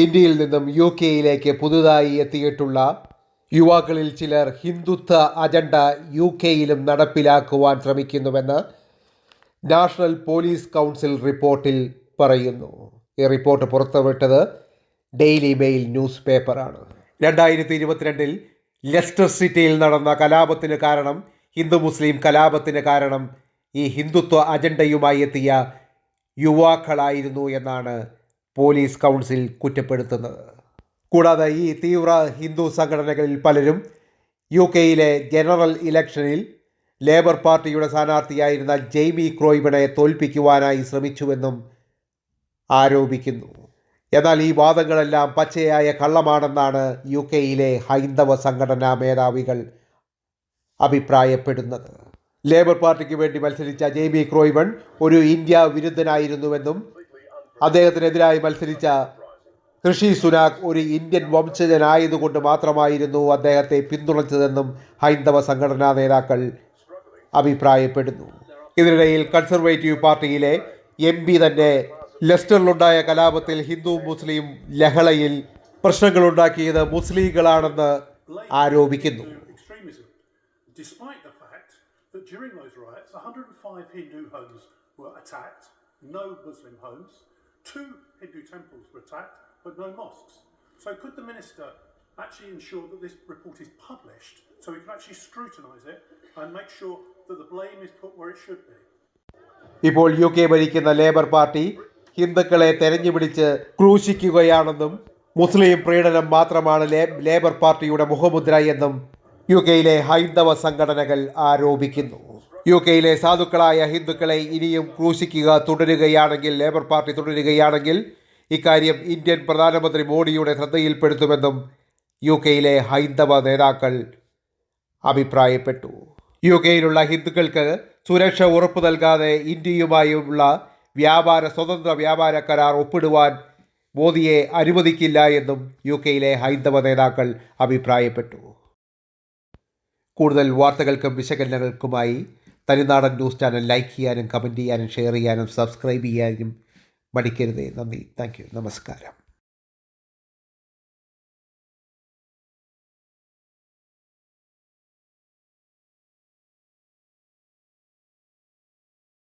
ഇന്ത്യയിൽ നിന്നും യു കെയിലേക്ക് പുതുതായി എത്തിയിട്ടുള്ള യുവാക്കളിൽ ചിലർ ഹിന്ദുത്വ അജണ്ട യു കെയിലും നടപ്പിലാക്കുവാൻ ശ്രമിക്കുന്നുവെന്ന് നാഷണൽ പോലീസ് കൗൺസിൽ റിപ്പോർട്ടിൽ പറയുന്നു. ഈ റിപ്പോർട്ട് പുറത്തുവിട്ടത് ഡെയിലി മെയിൽ ന്യൂസ് പേപ്പറാണ്. രണ്ടായിരത്തി ഇരുപത്തിരണ്ടിൽ ലെസ്റ്റർ സിറ്റിയിൽ നടന്ന കലാപത്തിന് കാരണം ഹിന്ദു മുസ്ലിം കലാപത്തിന് കാരണം ഈ ഹിന്ദുത്വ അജണ്ടയുമായി എത്തിയ യുവാക്കളായിരുന്നു എന്നാണ് പോലീസ് കൗൺസിൽ കുറ്റപ്പെടുത്തുന്നത്. കൂടാതെ ഈ തീവ്ര ഹിന്ദു സംഘടനകളിൽ പലരും യു കെയിലെ ജനറൽ ഇലക്ഷനിൽ ലേബർ പാർട്ടിയുടെ സ്ഥാനാർത്ഥിയായിരുന്ന ജെയ്മി ക്രോയ്ബിനെ തോൽപ്പിക്കുവാനായി ശ്രമിച്ചുവെന്നും ആരോപിക്കുന്നു. എന്നാൽ ഈ വാദങ്ങളെല്ലാം പച്ചയായ കള്ളമാണെന്നാണ് യു കെയിലെ ഹൈന്ദവ സംഘടനാ മേധാവികൾ അഭിപ്രായപ്പെടുന്നത്. ലേബർ പാർട്ടിക്ക് വേണ്ടി മത്സരിച്ച ജെയ്മി ക്രോയ്ബൺ ഒരു ഇന്ത്യ വിരുദ്ധനായിരുന്നുവെന്നും അദ്ദേഹത്തിനെതിരായി മത്സരിച്ച ഋഷി സുനാക് ഒരു ഇന്ത്യൻ വംശജനായതുകൊണ്ട് മാത്രമായിരുന്നു അദ്ദേഹത്തെ പിന്തുണച്ചതെന്നും ഹൈന്ദവ സംഘടനാ നേതാക്കൾ അഭിപ്രായപ്പെടുന്നു. ഇതിനിടയിൽ കൺസർവേറ്റീവ് പാർട്ടിയിലെ എം പി തന്നെ ലെസ്റ്ററിലുണ്ടായ കലാപത്തിൽ ഹിന്ദു മുസ്ലിം ലഹളയിൽ പ്രശ്നങ്ങളുണ്ടാക്കിയത് മുസ്ലിങ്ങളാണെന്ന് ആരോപിക്കുന്നു. Extremism, despite the fact that during those riots, 105 Hindu homes were attacked, no Muslim homes, two Hindu temples were attacked, but no mosques. So, could the minister actually ensure that this report is published so we can actually scrutinise it and make sure that the blame is put where it should be? ഇപ്പോൾ U K ഭരിക്കുന്ന Labour party ഹിന്ദുക്കളെ തെരഞ്ഞുപിടിച്ച് ക്രൂശിക്കുകയാണെന്നും മുസ്ലിം പ്രീണനം മാത്രമാണ് labour പാർട്ടിയുടെ മുഖമുദ്ര എന്നും U കെയിലെ ഹൈന്ദവ സംഘടനകൾ ആരോപിക്കുന്നു യു കെയിലെ സാധുക്കളായ ഹിന്ദുക്കളെ ഇനിയും ക്രൂശിക്കുക തുടരുകയാണെങ്കിൽ ലേബർ പാർട്ടി തുടരുകയാണെങ്കിൽ ഇക്കാര്യം ഇന്ത്യൻ പ്രധാനമന്ത്രി മോഡിയുടെ ശ്രദ്ധയിൽപ്പെടുത്തുമെന്നും യു കെയിലെ ഹൈന്ദവ നേതാക്കൾ അഭിപ്രായപ്പെട്ടു. യു കെയിലുള്ള ഹിന്ദുക്കൾക്ക് സുരക്ഷ ഉറപ്പു നൽകാതെ ഇന്ത്യയുമായുള്ള വ്യാപാര സ്വതന്ത്ര വ്യാപാര കരാർ ഒപ്പിടുവാൻ മോദിയെ അനുവദിക്കില്ല എന്നും യു കെയിലെ ഹൈന്ദവ നേതാക്കൾ അഭിപ്രായപ്പെട്ടു. കൂടുതൽ വാർത്തകൾക്കും വിശകലനങ്ങൾക്കുമായി തനിനാടൻ ന്യൂസ് ചാനൽ ലൈക്ക് ചെയ്യാനും കമന്റ് ചെയ്യാനും ഷെയർ ചെയ്യാനും സബ്സ്ക്രൈബ് ചെയ്യാനും മടിക്കരുതേ. നന്ദി. താങ്ക് നമസ്കാരം.